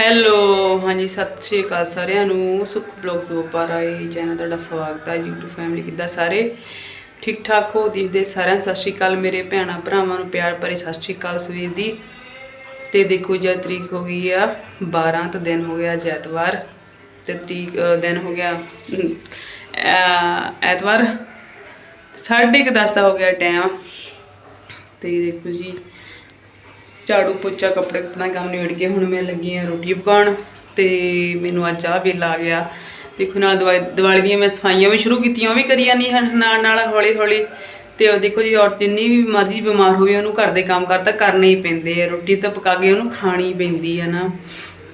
Hello, ਹਾਂਜੀ, ਸਤਿ ਸ਼੍ਰੀ ਅਕਾਲ ਸਾਰਿਆਂ ਨੂੰ। ਸੁਖ ਬਲੌਗਸ ਵਪਾਰ ਆਏ ਚੈਨਲ ਤੁਹਾਡਾ ਸਵਾਗਤ ਹੈ, YouTube ਫੈਮਿਲੀ ਕਿੱਦਾਂ ਸਾਰੇ? ਠੀਕ ਠਾਕ ਹੋ ਦਿਖਦੇ ਸਾਰਿਆਂ ਨੂੰ ਸਤਿ ਸ਼੍ਰੀ ਅਕਾਲ, ਮੇਰੇ ਭੈਣਾਂ ਭਰਾਵਾਂ ਨੂੰ ਪਿਆਰ ਭਰੀ ਸਤਿ ਸ਼੍ਰੀ ਅਕਾਲ ਸਵੇਰ ਦੀ। ਤੇ ਦੇਖੋ ਜੇ ਤਰੀਕ ਹੋ ਗਈ ਆ 12 ਤਾਂ ਦਿਨ ਹੋ ਗਿਆ ਅੱਜ ਐਤਵਾਰ। ਤੇ ਤਰੀਕ ਦਿਨ ਹੋ ਗਿਆ ਐਤਵਾਰ। ਸਾਢੇ ਕੁ ਦਸ ਦਾ ਹੋ ਗਿਆ ਟਾਈਮ। ਤੇ ਦੇਖੋ ਜੀ ਝਾੜੂ ਪੋਚਾ, ਕੱਪੜੇ ਕੁੱਪੜਾ ਕੰਮ ਨਿਬੜ ਕੇ ਹੁਣ ਮੈਂ ਲੱਗੀ ਆ ਰੋਟੀ ਪਕਾਉਣ ਤੇ ਮੈਨੂੰ ਅੱਜ ਚਾਹ ਬਿੱਲ ਆ ਗਿਆ। ਦੇਖੋ ਨਾਲ ਦੀਵਾਲੀ ਦੀਵਾਲੀ ਦੀਆਂ ਮੈਂ ਸਫਾਈਆਂ ਵੀ ਸ਼ੁਰੂ ਕੀਤੀਆਂ, ਉਹ ਵੀ ਕਰੀਆਂ ਜਾਂਦੀ ਹਨ। ਨਾਲ ਨਾਲ ਹੌਲੀ ਹੌਲੀ ਤੇ ਉਹ ਦੇਖੋ ਜੀ ਔਰ ਜਿੰਨੀ ਵੀ ਮਰਜ਼ੀ ਬਿਮਾਰ ਹੋਵੇ, ਉਹਨੂੰ ਘਰ ਦੇ ਕੰਮ ਕਰਤਾ ਕਰਨੇ ਹੀ ਪੈਂਦੇ ਆ। ਰੋਟੀ ਤਾਂ ਪਕਾ ਕੇ ਉਹਨੂੰ ਖਾਣੀ ਪੈਂਦੀ ਆ ਨਾ।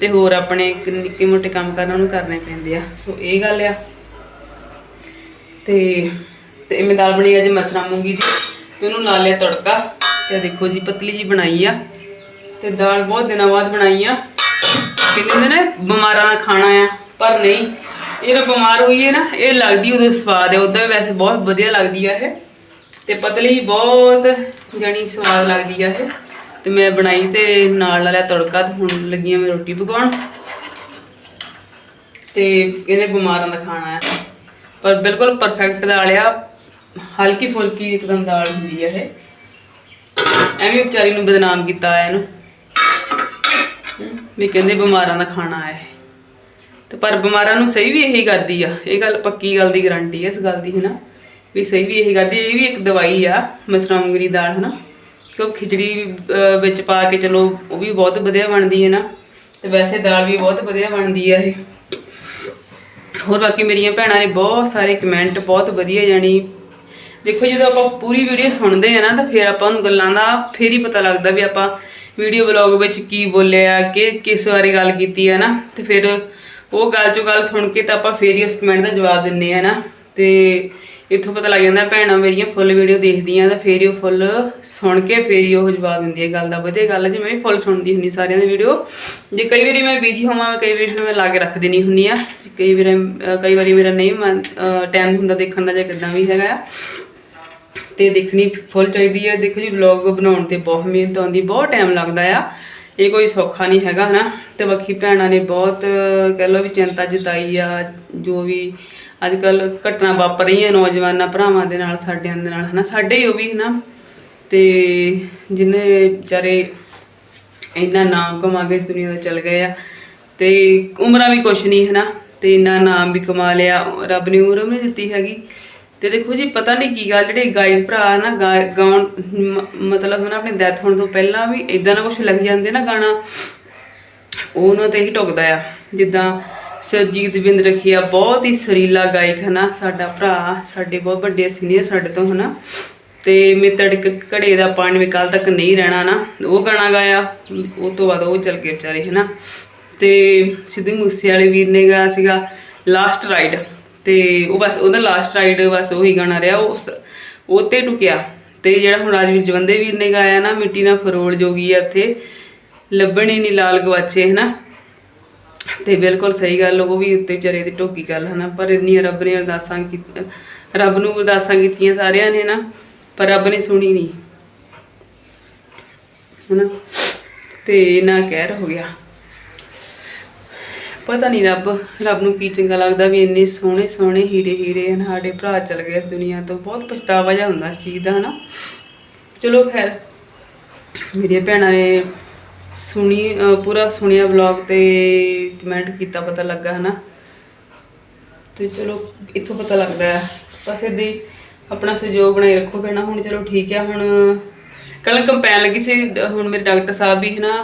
ਤੇ ਹੋਰ ਆਪਣੇ ਨਿੱਕੇ ਮੋਟੇ ਕੰਮ ਕਰਨਾ ਉਹਨੂੰ ਕਰਨੇ ਪੈਂਦੇ ਆ। ਸੋ ਇਹ ਗੱਲ ਆ। ਤੇ ਤੇ ਮੈਂ ਦਾਲ ਬਣੀ ਅੱਜ ਮਸਰਾ ਮੂੰਗੀ ਦੀ, ਤੇ ਉਹਨੂੰ ਲਾ ਲਿਆ ਤੜਕਾ। ਤੇ ਦੇਖੋ ਜੀ, ਪਤਲੀ ਜੀ ਬਣਾਈ ਆ। ਤੇ ਦਾਲ ਬਹੁਤ ਦਿਨਾਂ ਬਾਅਦ ਬਣਾਈ ਆ। ਕਹਿੰਦੇ ਨੇ ਬਿਮਾਰਾਂ ਦਾ ਖਾਣਾ ਆ, ਪਰ ਨਹੀਂ। ਇਹ ਤਾਂ ਬਿਮਾਰ ਹੋਈ ਹੈ ਨਾ, ਇਹ ਲੱਗਦੀ ਉਦੋਂ ਸਵਾਦ ਹੈ। ਉਦੋਂ ਵੈਸੇ ਬਹੁਤ ਵਧੀਆ ਲੱਗਦੀ ਆ ਇਹ। ਤੇ ਪਤਲੀ ਬਹੁਤ ਜਾਣੀ ਸਵਾਦ ਲੱਗਦੀ ਆ ਇਹ। ਤੇ ਮੈਂ ਬਣਾਈ ਤੇ ਨਾਲ ਲਾ ਤੜਕਾ ਤੇ ਹੁਣ ਲੱਗੀ ਆ ਮੈਂ ਰੋਟੀ ਪਕਾਉਣ। ਤੇ ਇਹਨੇ ਬਿਮਾਰਾਂ ਦਾ ਖਾਣਾ ਹੈ ਪਰ ਬਿਲਕੁਲ ਪਰਫੈਕਟ ਦਾਲ ਆ। ਹਲਕੀ ਫੁਲਕੀ ਇੱਕਦਮ ਦਾਲ ਹੁੰਦੀ ਹੈ ਇਹ। ਐਵੇਂ ਵਿਚਾਰੀ ਨੂੰ ਬਦਨਾਮ ਕੀਤਾ ਹੈ ਇਹਨੂੰ। ਵੀ ਕਹਿੰਦੇ ਬਿਮਾਰਾਂ ਦਾ ਖਾਣਾ ਹੈ। ਤੇ ਪਰ ਬਿਮਾਰਾਂ ਨੂੰ ਸਹੀ ਵੀ ਇਹੀ ਕਰਦੀ ਆ। ਇਹ ਗੱਲ ਪੱਕੀ ਗੱਲ ਦੀ ਗਾਰੰਟੀ ਹੈ ਇਸ ਗੱਲ ਦੀ ਹੈ ਨਾ ਵੀ ਸਹੀ ਵੀ ਇਹੀ ਕਰਦੀ ਇਹ ਵੀ ਇੱਕ ਦਵਾਈ ਆ ਮਸਰਾਂ ਮੂੰਗਰੀ ਦਾਲ ਹੈ ਨਾ ਕਿਉਂ ਖਿਚੜੀ ਵਿੱਚ ਪਾ ਕੇ ਚਲੋ, ਉਹ ਵੀ ਬਹੁਤ ਵਧੀਆ ਬਣਦੀ ਹੈ ਨਾ? ਤੇ ਵੈਸੇ ਦਾਲ ਵੀ ਬਹੁਤ ਵਧੀਆ ਬਣਦੀ ਆ ਇਹ। ਹੋਰ ਬਾਕੀ ਮੇਰੀਆਂ ਭੈਣਾਂ ਨੇ ਬਹੁਤ ਸਾਰੇ ਕਮੈਂਟ ਬਹੁਤ ਵਧੀਆ ਜਾਣੀ। ਦੇਖੋ ਜਦੋਂ ਆਪਾਂ ਪੂਰੀ ਵੀਡੀਓ ਸੁਣਦੇ ਆ ਨਾ, ਤਾਂ ਫਿਰ ਆਪਾਂ ਨੂੰ ਗੱਲਾਂ ਦਾ ਫੇਰ ਹੀ ਪਤਾ ਲੱਗਦਾ ਵੀ ਆਪਾਂ ਵੀਡੀਓ ਵਲੌਗ ਵਿੱਚ ਕੀ ਬੋਲਿਆ ਕਿ ਕਿਸ ਬਾਰੇ ਗੱਲ ਕੀਤੀ ਹੈ ਨਾ, ਤੇ ਫਿਰ ਉਹ ਗੱਲ ਚੋਂ ਗੱਲ ਸੁਣ ਕੇ ਤਾਂ ਆਪਾਂ ਫੇਰ ਹੀ ਉਸ ਕਮੈਂਟ ਦਾ ਜਵਾਬ ਦਿੰਨੇ ਆ ਨਾ, ਤੇ ਇੱਥੋਂ ਪਤਾ ਲੱਗ ਜਾਂਦਾ ਭੈਣਾਂ ਮੇਰੀਆਂ ਫੁੱਲ ਵੀਡੀਓ ਦੇਖਦੀਆਂ ਤਾਂ ਫੇਰ ਹੀ ਉਹ ਫੁੱਲ ਸੁਣ ਕੇ ਫੇਰ ਹੀ ਉਹ ਜਵਾਬ ਦਿੰਦੀ ਹੈ ਗੱਲ ਦਾ, ਵਧੀਆ ਗੱਲ ਹੈ ਜੇ ਮੈਂ ਵੀ ਫੁੱਲ ਸੁਣਦੀ ਹੁੰਦੀ ਸਾਰਿਆਂ ਦੀ ਵੀਡੀਓ, ਜੇ ਕਈ ਵਾਰੀ ਮੈਂ ਬਿਜ਼ੀ ਹੋਵਾਂ, ਕਈ ਵਾਰੀ ਫਿਰ ਮੈਂ ਲਾ ਕੇ ਰੱਖ ਦਿੰਦੀ ਹੁੰਨੀ ਆ, ਕਈ ਵਾਰੀ ਕਈ ਵਾਰੀ ਮੇਰਾ ਨਹੀਂ ਟਾਈਮ ਹੁੰਦਾ ਦੇਖਣ ਦਾ ਜਾਂ ਕਿਦਾਂ ਵੀ ਹੈਗਾ ਆ ਤੇ ਦੇਖਣੀ ਫੁੱਲ ਚਾਹੀਦੀ ਹੈ। ਦੇਖੋ ਜੀ ਵਲੌਗ ਬਣਾਉਣ ਤੇ ਬਹੁਤ ਮਿਹਨਤ ਆਉਂਦੀ, ਬਹੁਤ ਟਾਈਮ ਲੱਗਦਾ ਆ। ਇਹ ਕੋਈ ਸੌਖਾ ਨਹੀਂ ਹੈਗਾ, ਹਨਾ? ਤੇ ਬਾਕੀ ਭੈਣਾਂ ਨੇ ਬਹੁਤ, ਕਹਿ ਲਓ ਵੀ ਚਿੰਤਾ ਜਤਾਈ ਆ, ਜੋ ਵੀ ਅੱਜ ਕੱਲ ਘਟਨਾ ਵਾਪਰ ਰਹੀਆਂ ਨੌਜਵਾਨਾਂ ਭਰਾਵਾਂ ਦੇ ਨਾਲ, ਸਾਡਿਆਂ ਦੇ ਨਾਲ, ਹਨਾ? ਸਾਡੇ ਹੀ ਉਹ ਵੀ, ਹਨਾ? ਤੇ ਜਿਨੇ ਵਿਚਾਰੇ ਇੰਨਾ ਨਾਮ ਕਮਾ ਕੇ ਇਸ ਦੁਨੀਆ ਤੋਂ ਚਲ ਗਏ ਆ, ਤੇ ਉਮਰਾਂ ਵੀ ਕੁਛ ਨਹੀਂ, ਹਨਾ? ਤੇ ਇੰਨਾ ਨਾਮ ਵੀ ਕਮਾ ਲਿਆ, ਰੱਬ ਨੇ ਉਮਰ ਵੀ ਦਿੱਤੀ ਹੈਗੀ। ਤੇ ਦੇਖੋ ਜੀ, ਪਤਾ ਨਹੀਂ ਕੀ ਗੱਲ, ਜਿਹੜੇ ਗਾਇਕ ਭਰਾ ਨਾ ਗਾਉਣ, ਮ- ਮਤਲਬ ਨਾ ਆਪਣੀ ਡੈਥ ਹੋਣ ਤੋਂ ਪਹਿਲਾਂ ਵੀ ਇਦਾਂ ਨਾ ਕੁਝ ਲੱਗ ਜਾਂਦੇ ਨਾ ਗਾਣਾ, ਉਹ ਉਹਨਾਂ ਤੇ ਹੀ ਟੁਕਦਾ ਆ। ਜਿੱਦਾਂ ਸਰਜੀਤ ਬਿੰਦ ਰਖੀਆ ਬਹੁਤ ਹੀ ਸਰੀਲਾ ਗਾਇਕ ਹੈ ਨਾ ਸਾਡਾ ਭਰਾ, ਸਾਡੇ ਬਹੁਤ ਵੱਡੇ ਸੀਨੀਅਰ ਸਾਡੇ ਤੋਂ ਹਨਾ। ਤੇ ਮਿੱਤੜ ਘੜੇ ਦਾ ਪਾਣੀ ਵੀ ਕੱਲ ਤੱਕ ਨਹੀਂ ਰਹਿਣਾ ਨਾ, ਉਹ ਗਾਣਾ ਗਾਇਆ, ਉਹ ਤੋਂ ਬਾਅਦ ਉਹ ਚਲ ਗਏ ਵਿਚਾਰੇ ਹਨਾ। ਤੇ ਸਿੱਧੂ ਮੂਸੇ ਵਾਲੇ ਵੀਰ ਨੇ ਗਾਇਆ ਸੀਗਾ ਲਾਸਟ ਰਾਈਡ ਤੇ ਉਹ ਬਸ ਉਹਦਾ ਲਾਸਟ ਰਾਈਡ ਬਸ ਉਹੀ ਗਾਣਾ ਰਿਹਾ ਉਸ ਉਹ ਤੇ ਟੁਕਿਆ। ਤੇ ਜਿਹੜਾ ਹੁਣ ਰਾਜਵੀਰ ਜਵੰਦੇ ਵੀਰ ਨੇ ਗਾਇਆ ਨਾ, ਮਿੱਟੀ ਨਾਲ ਫਰੋਲ ਜੋਗੀ ਆ ਇੱਥੇ ਲੱਭਣੇ ਨਹੀਂ ਲਾਲ ਗਵਾਚੇ, ਹਨਾ? ਤੇ ਬਿਲਕੁਲ ਸਹੀ ਗੱਲ, ਉਹ ਵੀ ਉੱਤੇ ਵਿਚਾਰੇ ਦੀ ਢੋਕੀ ਗੱਲ ਹਨਾ? ਪਰ ਇੰਨੀਆਂ ਰੱਬ ਨੇ ਅਰਦਾਸਾਂ ਕੀਤੀ, ਰੱਬ ਨੂੰ ਅਰਦਾਸਾਂ ਕੀਤੀਆਂ ਸਾਰਿਆਂ ਨੇ ਨਾ ਪਰ ਰੱਬ ਨੇ ਸੁਣੀ ਨਹੀਂ ਹਨਾ? ਤੇ ਨਾ ਕਹਿਰ ਹੋ ਗਿਆ। ਪਤਾ ਨਹੀਂ ਰੱਬ ਰੱਬ ਨੂੰ ਕੀ ਚੰਗਾ ਲੱਗਦਾ ਵੀ ਇੰਨੇ ਸੋਹਣੇ ਸੋਹਣੇ ਹੀਰੇ ਹੀਰੇ ਹਨ, ਸਾਡੇ ਭਰਾ ਚਲ ਗਏ ਇਸ ਦੁਨੀਆ ਤੋਂ। ਬਹੁਤ ਪਛਤਾਵਾ ਜਿਹਾ ਹੁੰਦਾ ਇਸ ਚੀਜ਼ ਦਾ, ਹਨਾ? ਚਲੋ ਖੈਰ, ਮੇਰੀਆਂ ਭੈਣਾਂ ਨੇ ਸੁਣੀ ਪੂਰਾ ਸੁਣਿਆ ਵਲੌਗ ਤੇ ਕਮੈਂਟ ਕੀਤਾ, ਪਤਾ ਲੱਗਾ, ਹਨਾ? ਤੇ ਚਲੋ, ਇੱਥੋਂ ਪਤਾ ਲੱਗਦਾ ਹੈ। ਬਸ ਏਦਾਂ ਹੀ ਆਪਣਾ ਸਹਿਯੋਗ ਬਣਾਈ ਰੱਖੋ ਭੈਣਾ। ਹੁਣ ਚਲੋ ਠੀਕ ਹੈ, ਹੁਣ ਕੱਲ ਕੰਪੈਨ ਲੱਗੀ ਸੀ, ਹੁਣ ਮੇਰੇ ਡਾਕਟਰ ਸਾਹਿਬ ਵੀ, ਹਨਾ?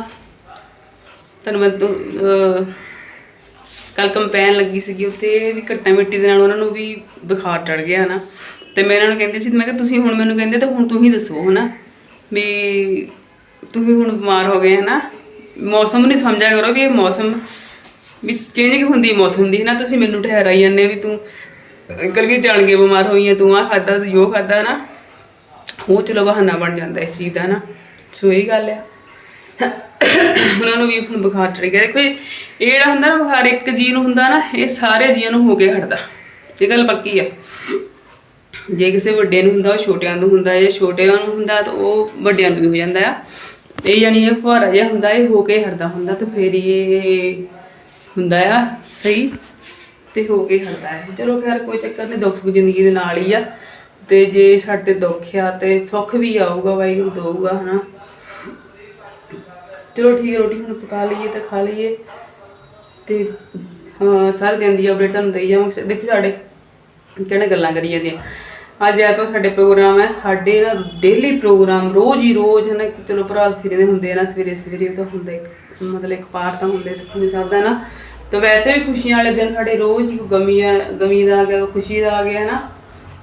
ਤੁਹਾਨੂੰ ਮੈਂ ਕੱਲ ਕੰਪੈਨ ਲੱਗੀ ਸੀਗੀ ਉੱਥੇ ਵੀ ਘੱਟਾ ਮਿੱਟੀ ਦੇ ਨਾਲ ਉਹਨਾਂ ਨੂੰ ਵੀ ਬੁਖਾਰ ਚੜ ਗਿਆ ਹਨਾ। ਤੇ ਮੈਂ ਇਹਨਾਂ ਨੂੰ ਕਹਿੰਦੀ ਸੀ, ਮੈਂ ਕਿਹਾ ਤੁਸੀਂ ਹੁਣ ਮੈਨੂੰ ਕਹਿੰਦੇ ਤਾਂ ਹੁਣ ਤੁਸੀਂ ਦੱਸੋ ਹਨਾ ਵੀ ਤੁਸੀਂ ਹੁਣ ਬਿਮਾਰ ਹੋ ਗਏ ਹਨਾ। ਮੌਸਮ ਨਹੀਂ ਸਮਝਿਆ ਕਰੋ ਵੀ ਇਹ ਮੌਸਮ ਵੀ ਚੇਂਜ ਹੁੰਦੀ ਮੌਸਮ ਦੀ ਨਾ ਤੁਸੀਂ ਮੈਨੂੰ ਠਹਿਰਾਈ ਜਾਂਦੇ ਵੀ ਤੂੰ ਅੰਕਲ ਵੀ ਜਾਣ ਕੇ ਬਿਮਾਰ ਹੋਈ ਹੈ ਤੂੰ ਆ ਖਾਦਾ ਤੂੰ ਯੋ ਖਾਦਾ ਨਾ ਉਹ ਚਲੋ ਬਹਾਨਾ ਬਣ ਜਾਂਦਾ ਇਸ ਚੀਜ਼ ਦਾ ਨਾ ਸੋ ਇਹ ਗੱਲ ਆ। ਉਹਨਾਂ ਨੂੰ ਵੀ ਹੁਣ ਬੁਖਾਰ ਚੜ ਗਿਆ। ਦੇਖੋ ਇਹ ਜਿਹੜਾ ਹੁੰਦਾ ਨਾ ਬੁਖਾਰ ਇੱਕ ਜੀ ਨੂੰ ਹੁੰਦਾ ਨਾ, ਇਹ ਸਾਰੇ ਜੀਆਂ ਨੂੰ ਹੋ ਕੇ ਹਟਦਾ। ਇਹ ਗੱਲ ਪੱਕੀ ਆ। ਜੇ ਕਿਸੇ ਵੱਡੇ ਨੂੰ ਹੁੰਦਾ, ਉਹ ਛੋਟਿਆਂ ਨੂੰ ਹੁੰਦਾ, ਜੇ ਛੋਟਿਆਂ ਨੂੰ ਹੁੰਦਾ, ਤਾਂ ਉਹ ਵੱਡਿਆਂ ਨੂੰ ਵੀ ਹੋ ਜਾਂਦਾ ਆ। ਇਹ ਯਾਨੀ ਇਹ ਫੁਹਾਰਾ ਜਿਹਾ ਹੁੰਦਾ, ਇਹ ਹੋ ਕੇ ਹਟਦਾ ਹੁੰਦਾ ਤੇ ਫੇਰ ਇਹ ਹੁੰਦਾ ਆ, ਸਹੀ ਤੇ ਹੋ ਕੇ ਹਟਦਾ ਹੈ ਚਲੋ ਖੈਰ, ਕੋਈ ਚੱਕਰ ਨਹੀਂ ਦੁੱਖ ਸੁੱਖ ਜ਼ਿੰਦਗੀ ਦੇ ਨਾਲ ਹੀ ਆ। ਤੇ ਜੇ ਸਾਡੇ ਤੇ ਦੁੱਖ ਆ ਤੇ ਸੁੱਖ ਵੀ ਆਊਗਾ, ਵਾਹਿਗੁਰੂ ਦਊਗਾ, ਹਨਾ। ਚਲੋ ਠੀਕ ਹੈ ਰੋਟੀ ਹੁਣ ਪਕਾ ਲਈਏ ਤੇ ਖਾ ਲਈਏ। ਤੇ ਹਾਂ ਸਾਰੇ ਦਿਨ ਦੀ ਅਪਡੇਟ ਤੁਹਾਨੂੰ ਦੇਈ ਜਾਵਾਂਗੇ। ਦੇਖੋ ਸਾਡੇ ਕਿਹੜੇ ਗੱਲਾਂ ਕਰੀ ਜਾਂਦੇ ਅੱਜ ਐਤਵਾਰ ਸਾਡੇ ਪ੍ਰੋਗਰਾਮ ਹੈ, ਸਾਡੇ ਨਾ ਡੇਲੀ ਪ੍ਰੋਗਰਾਮ ਰੋਜ਼ ਹੀ ਰੋਜ਼ ਹੈ ਚਲੋ ਭਰਾ ਫਿਰਦੇ ਹੁੰਦੇ ਨਾ, ਸਵੇਰੇ ਸਵੇਰੇ ਤਾਂ ਹੁੰਦਾ ਇੱਕ, ਮਤਲਬ ਇੱਕ ਪਾਠ ਤਾਂ ਹੁੰਦੇ ਸੁਖਮਨੀ ਸਾਹਿਬ ਨਾ। ਤੇ ਵੈਸੇ ਵੀ ਖੁਸ਼ੀਆਂ ਵਾਲੇ ਦਿਨ ਸਾਡੇ ਰੋਜ਼ ਹੀ ਗਮੀ ਆ, ਗਮੀ ਦਾ ਆ ਗਿਆ ਖੁਸ਼ੀ ਦਾ ਆ ਗਿਆ ਨਾ,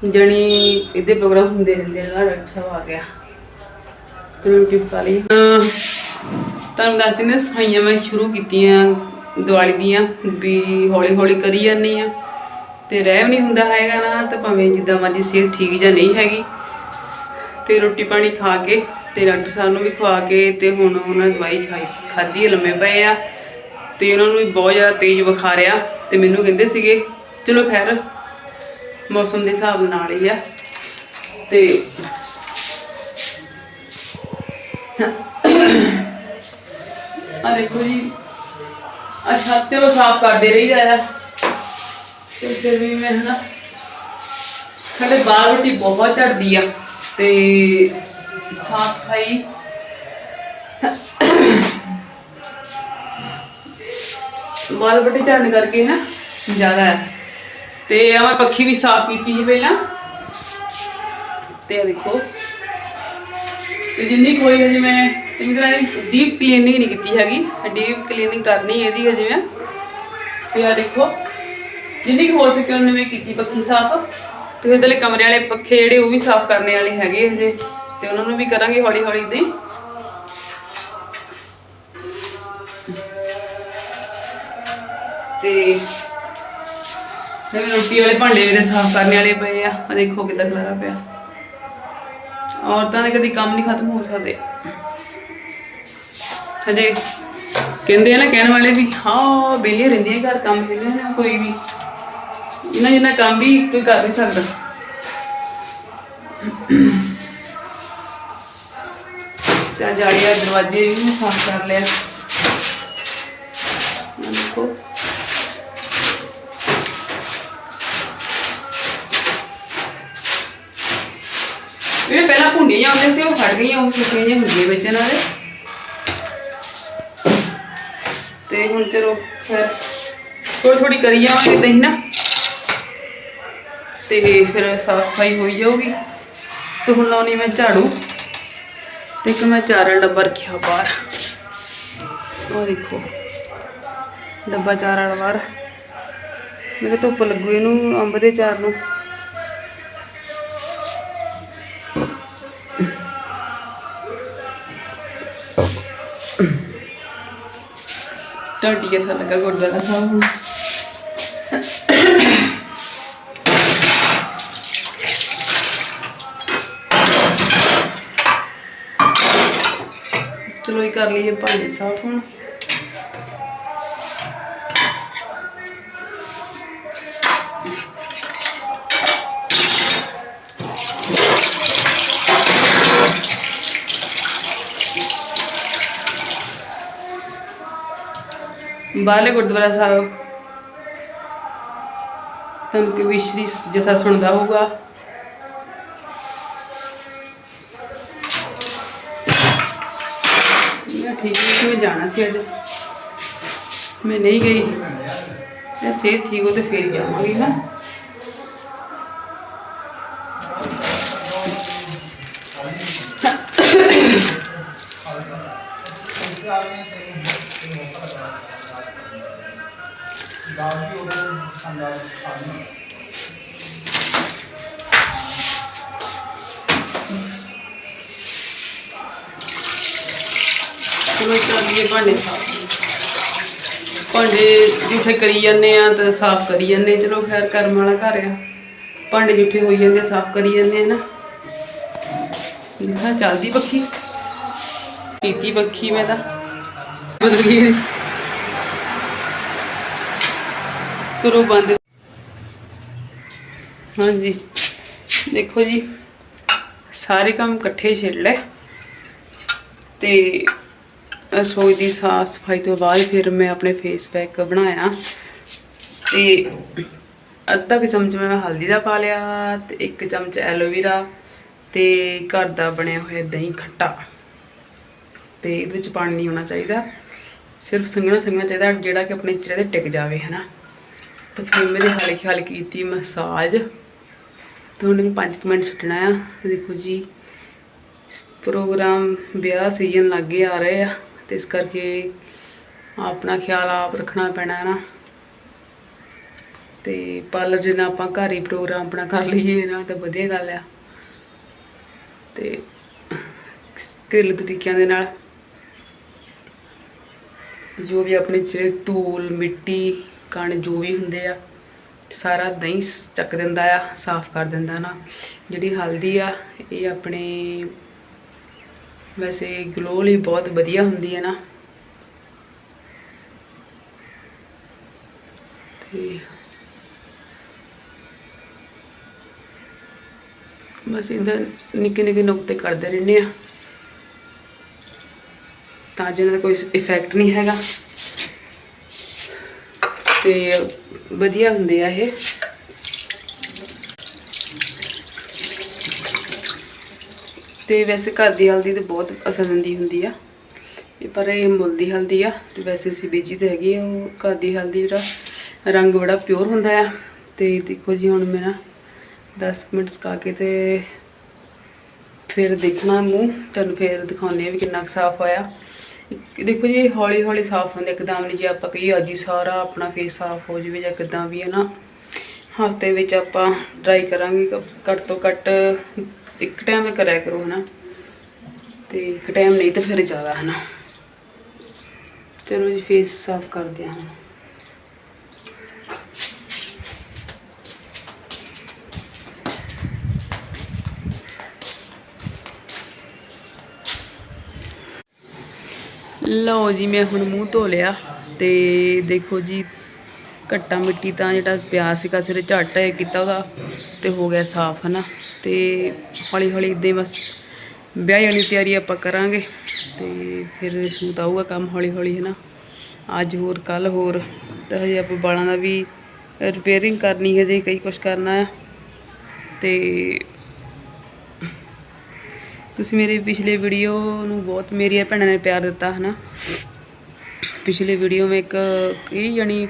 ਜਣੀ ਇਹਦੇ ਪ੍ਰੋਗਰਾਮ ਹੁੰਦੇ ਰਹਿੰਦੇ ਆ ਡਾਕਟਰ ਸਾਹਿਬ ਆ ਗਿਆ। ਚਲੋ ਰੋਟੀ ਪਕਾ ਲਈ। ਤੁਹਾਨੂੰ ਦੱਸ ਦਿੰਦੇ ਸਫਾਈਆਂ ਮੈਂ ਸ਼ੁਰੂ ਕੀਤੀਆਂ। ਦੀਵਾਲੀ ਦੀਆਂ ਵੀ ਹੌਲੀ ਹੌਲੀ ਕਰੀ ਜਾਂਦੀ ਆ ਤੇ ਰਹਿ ਨਹੀਂ ਹੁੰਦਾ ਹੈਗਾ ਨਾ, ਤੇ ਭਾਵੇਂ ਜਿੱਦਾਂ ਮਰਜ਼ੀ ਸਿਹਤ ਠੀਕ ਜਾਂ ਨਹੀਂ ਹੈਗੀ। ਤੇ ਰੋਟੀ ਪਾਣੀ ਖਾ ਕੇ ਤੇ ਡਾਕਟਰ ਸਾਹਿਬ ਨੂੰ ਵੀ ਖਵਾ ਕੇ ਤੇ ਹੁਣ ਉਹਨਾਂ ਦਵਾਈ ਖਾਈ, ਖਾਧੀ ਲੰਮੇ ਪਏ ਆ। ਤੇ ਉਹਨਾਂ ਨੂੰ ਵੀ ਬਹੁਤ ਜ਼ਿਆਦਾ ਤੇਜ਼ ਬੁਖਾਰ ਆ ਤੇ ਮੈਨੂੰ ਕਹਿੰਦੇ ਸੀਗੇ, ਚਲੋ ਖੈਰ, ਮੌਸਮ ਦੇ ਹਿਸਾਬ ਨਾਲ ਹੀ ਆ। ਤੇ ਆ ਦੇਖੋ ਜੀ ਆ ਚਲੋ ਸਾਫ਼ ਕਰਦੇ ਰਹੀਦਾ ਆ। ਤੇ ਫਿਰ ਵੀ ਮੈਂ ਹਨਾ ਸਾਡੇ ਬਾਲ ਰੋਟੀ ਬਹੁਤ ਝੜਦੀ ਆ ਤੇ ਸਾਫ਼ ਸਫ਼ਾਈ ਬਾਲ ਰੋਟੀ ਝੜਨ ਕਰਕੇ ਨਾ ਜ਼ਿਆਦਾ ਹੈ ਤੇ ਆ ਮੈਂ ਪੱਖੀ ਵੀ ਸਾਫ਼ ਕੀਤੀ ਸੀ ਪਹਿਲਾਂ। ਤੇ ਦੇਖੋ, ਤੇ ਜਿੰਨੀ ਕੋਈ ਹਜੇ ਮੈਂ ਚੰਗੀ ਤਰ੍ਹਾਂ ਡੀਪ ਕਲੀਨਿੰਗ ਨਹੀਂ ਕੀਤੀ ਹੈਗੀ। ਡੀਪ ਕਲੀਨਿੰਗ ਕਰਨੀ ਇਹਦੀ ਹਜੇ ਮੈਂ। ਤੇ ਆ ਦੇਖੋ, ਜਿੰਨੀ ਕੁ ਹੋ ਸਕੇ ਉਹਨੇ ਮੈਂ ਕੀਤੀ ਪੱਖੀ ਸਾਫ਼। ਤੇ ਉਹਦੇ ਲਈ ਕਮਰੇ ਵਾਲੇ ਪੱਖੇ ਜਿਹੜੇ ਉਹ ਵੀ ਸਾਫ਼ ਕਰਨੇ ਵਾਲੇ ਹੈਗੇ ਹਜੇ। ਤੇ ਉਹਨਾਂ ਨੂੰ ਵੀ ਕਰਾਂਗੇ ਹੌਲੀ ਹੌਲੀ ਇਦਾਂ ਹੀ। ਤੇ ਜਿਵੇਂ ਰੋਟੀ ਵਾਲੇ ਭਾਂਡੇ ਵੀ ਸਾਫ਼ ਕਰਨ ਵਾਲੇ ਪਏ ਆ। ਆ ਦੇਖੋ ਕਿੱਦਾਂ ਖਲਾਰਾ ਪਿਆ। ਔਰਤਾਂ ਦੇ ਕਦੀ ਕੰਮ ਨਹੀਂ ਖਤਮ ਹੋ ਸਕਦੇ। ਹਜੇ ਕਹਿੰਦੇ ਆ ਨਾ ਕਹਿਣ ਵਾਲੇ ਵੀ, ਹਾਂ ਬੇਲੀਆਂ ਰਹਿੰਦੀਆਂ ਘਰ, ਕੰਮ ਕਹਿੰਦੇ ਨੇ ਕੋਈ ਵੀ। ਇਹਨਾਂ ਜਿੰਨਾ ਕੰਮ ਵੀ ਕੋਈ ਕਰ ਨਹੀਂ ਸਕਦਾ। ਤੇ ਜਾਲੀਆਂ ਦਰਵਾਜ਼ੇ ਵੀ ਸਾਫ਼ ਕਰ ਲਿਆ ਦੇਖੋ। ਇਹ ਪਹਿਲਾਂ ਭੁੰਡੀਆਂ ਆਉਂਦੇ ਸੀ, ਉਹ ਫੜ ਗਈਆਂ, ਉਹ ਕਿਵੇਂ ਜਿਹੇ ਹੁੰਦੀਆਂ ਵਿੱਚ ਇਹਨਾਂ ਤੇ ਹੁਣ ਚਲੋ ਫਿਰ ਥੋੜੀ ਥੋੜੀ ਕਰੀ ਜਾਵਾਂਗੇ ਇਦਾਂ ਹੀ ਨਾ। ਤੇ ਫਿਰ ਸਾਫ਼ ਸਫ਼ਾਈ ਹੋਈ ਜਾਊਗੀ। ਤੇ ਹੁਣ ਲਾਉਣੀ ਮੈਂ ਝਾੜੂ। ਤੇ ਇੱਕ ਮੈਂ ਚਾਰਾ ਡੱਬਾ ਰੱਖਿਆ ਬਾਹਰ। ਉਹ ਦੇਖੋ। ਡੱਬਾ ਚਾਰਾ ਵਾਲਾ ਬਾਹਰ। ਮੇਰੇ ਧੁੱਪ ਲੱਗੂ ਇਹਨੂੰ, ਅੰਬ ਦੇ ਚਾਰ ਨੂੰ। ਢਾਡੀ ਕਿਥਾ ਲੱਗਾ ਗੁਰਦੁਆਰਾ ਸਾਹਿਬ ਨੂੰ? ਚਲੋ ਇਹ ਕਰ ਲਈਏ ਭਾਂਡੇ ਸਾਫ਼ ਹੁਣ। ਬਾਹਲੇ ਗੁਰਦੁਆਰਾ ਸਾਹਿਬ। ਤੁਹਾਨੂੰ ਕਿ ਵਿਸ਼ਰੀ ਜਥਾ ਸੁਣਦਾ ਹੋਊਗਾ। ਠੀਕ ਨਹੀਂ ਮੈਂ ਜਾਣਾ ਸੀ ਅੱਜ। ਮੈਂ ਨਹੀਂ ਗਈ। ਮੈਂ ਸਿਹਤ ਠੀਕ ਹੋ ਤੇ ਫੇਰ ਜਾਵਾਂਗੀ ਨਾ। ਚਲੋ ਕਰ ਲਈਏ ਭਾਂਡੇ। ਸਾਫ਼ ਭਾਂਡੇ ਜੂਠੇ ਕਰੀ ਜਾਂਦੇ ਆ ਤੇ ਸਾਫ਼ ਕਰੀ ਜਾਂਦੇ ਚਲੋ ਖੈਰ ਕਰਮ ਵਾਲਾ ਘਰ ਆ। ਭਾਂਡੇ ਜੂਠੇ ਹੋਈ ਜਾਂਦੇ ਸਾਫ਼ ਕਰੀ ਜਾਂਦੇ ਆ ਨਾ। ਦੇਖਾ ਚੱਲਦੀ ਪੱਖੀ। ਪੀਤੀ ਪੱਖੀ ਮੈਂ ਤਾਂ। ਬਦਲ ਗਈ ਕਰੋ ਬੰਦ। ਹਾਂਜੀ। ਦੇਖੋ ਜੀ, ਸਾਰੇ ਕੰਮ ਇਕੱਠੇ ਛਿੜ ਲਏ। ਤੇ ਰਸੋਈ ਦੀ ਸਾਫ਼ ਸਫ਼ਾਈ ਤੋਂ ਬਾਅਦ ਫਿਰ ਮੈਂ ਆਪਣੇ ਫੇਸ ਪੈਕ ਬਣਾਇਆ। ਤੇ ਅੱਧਾ ਕੁ ਚਮਚ ਮੈਂ ਹਲਦੀ ਦਾ ਪਾ ਲਿਆ ਤੇ ਇੱਕ ਚਮਚ ਐਲੋਵੇਰਾ ਤੇ ਘਰ ਦਾ ਬਣਿਆ ਹੋਇਆ ਦਹੀਂ ਖੱਟਾ। ਤੇ ਇਹਦੇ ਵਿੱਚ ਪਾਣੀ ਨਹੀਂ ਹੋਣਾ ਚਾਹੀਦਾ। ਸਿਰਫ ਸੰਘਣਾ ਸੰਘਣਾ ਚਾਹੀਦਾ ਜਿਹੜਾ ਕਿ ਆਪਣੇ ਚਿਹਰੇ ਤੇ ਟਿਕ ਜਾਵੇ, ਹਨਾ? ਤੇ ਫਿਰ ਮੇਰੇ ਹਲਕੀ ਹਲਕੀ ਕੀਤੀ ਮਸਾਜ। ਤੇ ਹੁਣ ਇਹਨੂੰ 5 ਮਿੰਟ ਛੱਡਣਾ ਆ। ਤੇ ਦੇਖੋ ਜੀ ਪ੍ਰੋਗਰਾਮ ਵਿਆਹ ਸੀਜ਼ਨ ਲੱਗੇ ਆ ਰਹੇ ਆ। ਤੇ ਇਸ ਕਰਕੇ ਆਪਣਾ ਖਿਆਲ ਆਪ ਰੱਖਣਾ ਪੈਣਾ ਹੈ ਨਾ। ਤੇ ਪਾਰਲਰ ਜਿੰਨਾ ਆਪਾਂ ਘਰ ਹੀ ਪ੍ਰੋਗਰਾਮ ਆਪਣਾ ਕਰ ਲਈਏ ਨਾ ਤਾਂ ਵਧੀਆ ਗੱਲ ਆ। ਤੇ ਘਰੇਲੂ ਤਰੀਕਿਆਂ ਦੇ ਨਾਲ ਜੋ ਵੀ ਆਪਣੇ ਚਿਹਰੇ ਧੂਲ ਮਿੱਟੀ ਕਣ ਜੋ ਵੀ ਹੁੰਦੇ ਆ, ਸਾਰਾ ਦਹੀਂ ਚੱਕ ਦਿੰਦਾ ਆ, ਸਾਫ਼ ਕਰ ਦਿੰਦਾ ਨਾ। ਜਿਹੜੀ ਹਲਦੀ ਆ, ਇਹ ਆਪਣੇ ਵੈਸੇ ਗਲੋ ਲਈ ਬਹੁਤ ਵਧੀਆ ਹੁੰਦੀ ਹੈ ਨਾ। ਤੇ ਬਸ ਇਹਦਾ ਨਿੱਕੇ ਨਿੱਕੇ ਨੁਕਤੇ ਕਰਦੇ ਰਹਿੰਦੇ ਆ। ਤਾਂ ਜਿਹਨਾਂ ਦਾ ਕੋਈ ਇਫੈਕਟ ਨਹੀਂ ਹੈਗਾ। ਤੇ ਵਧੀਆ ਹੁੰਦੇ ਆ ਇਹ। ਤੇ ਵੈਸੇ ਘਰ ਦੀ ਹਲਦੀ ਤੇ ਬਹੁਤ ਅਸਰ ਦਿੰਦੀ ਹੁੰਦੀ ਆ। ਪਰ ਇਹ ਮੁੱਲ ਦੀ ਹਲਦੀ ਆ ਤੇ ਵੈਸੇ ਅਸੀਂ ਬੀਜੀ ਤੇ ਹੈਗੀ ਆ, ਉਹ ਘਰ ਦੀ ਹਲਦੀ ਜਿਹੜਾ ਰੰਗ ਬੜਾ ਪਿਓਰ ਹੁੰਦਾ ਆ। ਤੇ ਦੇਖੋ ਜੀ ਹੁਣ ਮੈਂ ਨਾ 10 ਮਿੰਟ ਸੁਕਾ ਕੇ ਤੇ ਫਿਰ ਦੇਖਣਾ ਮੂੰਹ। ਤੁਹਾਨੂੰ ਫਿਰ ਦਿਖਾਉਂਦੇ ਆ ਵੀ ਕਿੰਨਾ ਕੁ ਸਾਫ਼ ਹੋਇਆ। ਦੇਖੋ ਜੀ ਹੌਲੀ ਹੌਲੀ ਸਾਫ਼ ਹੁੰਦਾ ਇੱਕਦਮ ਨਹੀਂ ਜੇ ਆਪਾਂ ਕਹੀਏ ਅੱਜ ਹੀ ਸਾਰਾ ਆਪਣਾ ਫੇਸ ਸਾਫ਼ ਹੋ ਜਾਵੇ ਜਾਂ ਕਿਦਾਂ ਵੀ ਹੈ ਨਾ। ਹਫ਼ਤੇ ਵਿੱਚ ਆਪਾਂ ਟਰਾਈ ਕਰਾਂਗੇ, ਘੱਟ ਤੋਂ ਘੱਟ ਇੱਕ ਟਾਈਮ ਕਰਿਆ ਕਰੋ, ਹਨਾ। ਤੇ ਇੱਕ ਟਾਈਮ ਨਹੀਂ ਤਾਂ ਫਿਰ ਜ਼ਿਆਦਾ, ਹਨਾ। ਚਲੋ ਜੀ ਫੇਸ ਸਾਫ਼ ਕਰਦੇ ਹਾਂ ਲਓ ਜੀ, ਮੈਂ ਹੁਣ ਮੂੰਹ ਧੋ ਲਿਆ ਤੇ ਦੇਖੋ ਜੀ, ਘੱਟਾ ਮਿੱਟੀ ਤਾਂ ਜਿਹੜਾ ਪਿਆ ਸੀਗਾ, ਸਿਰੇ ਝੱਟ ਕੀਤਾ ਉਹਦਾ ਤੇ ਹੋ ਗਿਆ ਸਾਫ਼, ਹਨਾ? ਤੇ ਹੌਲੀ ਹੌਲੀ ਇਦਾਂ ਹੀ ਬਸ ਵਿਆਹ ਜਾਣੀ ਤਿਆਰੀ ਆਪਾਂ ਕਰਾਂਗੇ ਤੇ ਫਿਰ ਸਮੂਥ ਆਊਗਾ ਕੰਮ ਹੌਲੀ ਹੌਲੀ ਹਨਾ? ਅੱਜ ਹੋਰ ਕੱਲ ਹੋਰ, ਤੇ ਹਜੇ ਆਪਾਂ ਵਾਲਾਂ ਦਾ ਵੀ ਰਿਪੇਅਰਿੰਗ ਕਰਨੀ ਹੈ, ਜੇ ਕਈ ਕੁਝ ਕਰਨਾ ਆ ਤੇ ਤੁਸੀਂ ਮੇਰੇ ਪਿਛਲੇ ਵੀਡੀਓ ਨੂੰ ਬਹੁਤ, ਮੇਰੀਆਂ ਭੈਣਾਂ ਨੇ ਪਿਆਰ ਦਿੱਤਾ, ਹਨਾ? ਪਿਛਲੇ ਵੀਡੀਓ ਮੈਂ ਇੱਕ ਕਈ ਜਣੀ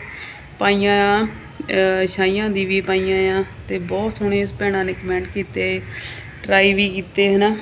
ਪਾਈਆਂ ਆ, ਅਹ ਛਾਈਆਂ ਦੀ ਵੀ ਪਾਈਆਂ ਆ, ਤੇ ਬਹੁਤ ਸੋਹਣੇ ਭੈਣਾਂ ਨੇ ਕਮੈਂਟ ਕੀਤੇ ਟਰਾਈ ਵੀ ਕੀਤੇ, ਹਨਾ?